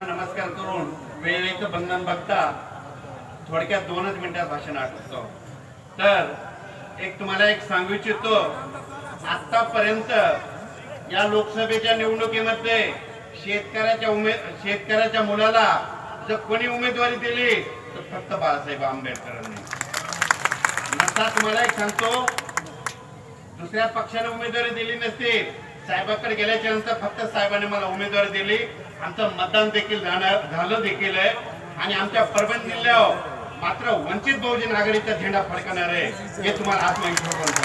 नमस्कार करून वेळेचं बंधन बघता थोडक्यात दोनच मिनिटात भाषण आठवतो तर एक तुम्हाला एक सांगू इच्छितो आतापर्यंत या लोकसभेच्या निवडणुकीमध्ये शेतकऱ्याच्या उमे शेतकऱ्याच्या मुलाला जर कोणी उमेदवारी दिली तर फक्त बाळासाहेब आंबेडकरांनी. नसा तुम्हाला एक सांगतो दुसऱ्या पक्षाने उमेदवारी दिली नसती साहेबाकडे गेल्याच्यानंतर फक्त साहेबांनी मला उमेदवारी दिली. आमचं मतदान देखील झालं देखील आहे. आणि आमच्या परभणी जिल्ह्यावर मात्र वंचित बहुजन आघाडीचा झेंडा फडकणार आहे हे तुम्हाला आत्मविश्वास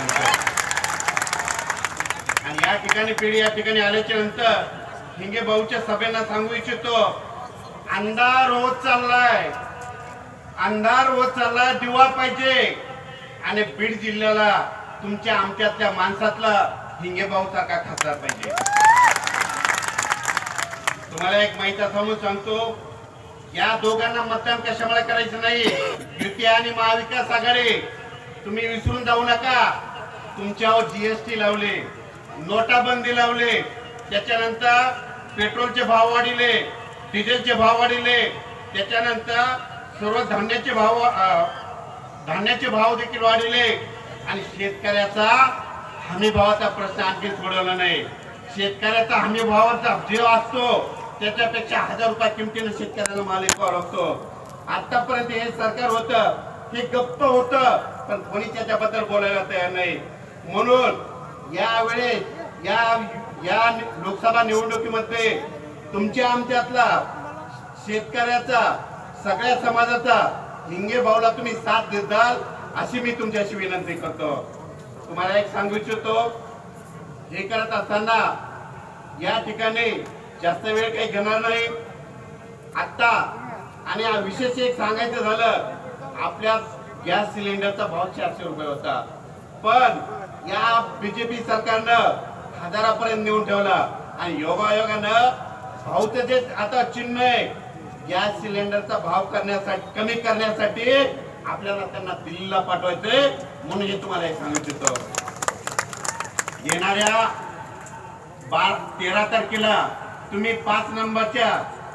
आणि या ठिकाणी पिढी या ठिकाणी आल्याच्यानंतर हिंगे भाऊच्या सभेला सांगू इच्छितो अंधार होत चाललाय. अंधार होत चाललाय दिवा पाहिजे. आणि बीड जिल्ह्याला तुमच्या आमच्यातल्या माणसातला हिंगे भाऊसारखा खासदार पाहिजे? तुम्हाला एक माहिती समोर सांगतो. या दोघांना मतदान कशामुळे करायचं नाही? युती आणि महाविकास आघाडी. तुम्ही विसरून जाऊ नका. तुमच्यावर जीएसटी लावले नोटाबंदी लावले त्याच्यानंतर पेट्रोलचे भाव वाढिले डिझेलचे भाव वाढिले त्याच्यानंतर सर्व धान्याचे भाव धान्याचे भाव देखील वाढिले आणि शेतकऱ्याचा हमी भावाचा प्रश्न आणखी सोडवला नाही. शेतकऱ्याचा हमी भावाचा जो असतो त्याच्यापेक्षा हजार रुपये किमतीने शेतकऱ्याला माल विकावा लागतो. आतापर्यंत हे सरकार होतं हे गप्प होतं पण कोणी त्याच्याबद्दल बोलायला तयार नाही. म्हणून यावेळेस या या लोकसभा निवडणुकीमध्ये तुमच्या आमच्यातला शेतकऱ्याचा सगळ्या समाजाचा हिंगे भाऊला तुम्ही साथ देताल अशी मी तुमच्याशी विनंती करतो. तुम्हाला एक सांगू इच्छितो हे करत असताना या ठिकाणी जास्त वेळ काही घेणार नाही. आता आणि विशेष एक सांगायचं झालं आपल्या गॅस सिलेंडरचा भाव चारशे रुपये होता. पण या बीजेपी सरकारनं हजारापर्यंत नेऊन ठेवला आणि योगायोगानं भाऊचं जे आता चिन्ह आहे. गॅस सिलेंडरचा भाव करण्यासाठी कमी करण्यासाठी आपल्याला त्यांना दिल्लीला पाठवायचंय म्हणून हे तुम्हाला एक सांगू इच्छितो येणाऱ्या बार तेरा तारखेला तुम्ही पाच नंबरच्या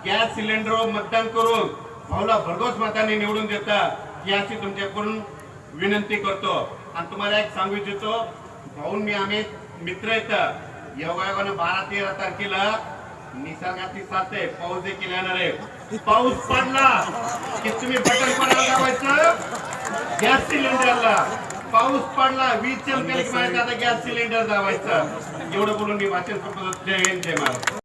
गॅस सिलेंडरवर मतदान करून भाऊला भरघोस मताने निवडून देता ही अशी तुमच्याकडून विनंती करतो. आणि तुम्हाला एक सांगू इच्छितो भाऊन मी आम्ही मित्र येत योगायोगानं बारा तेरा तारखेला निसर्गाची साथ आहे पाऊस देखील येणार आहे. पाऊस पडला की तुम्ही बटन पडायला लावायचं. गॅस सिलेंडरला. पाऊस पडला वीज चमकेल की माझ्या आता गॅस सिलेंडर लावायचं एवढं बोलून मी वाचन करतो जय हिंद जय महाराज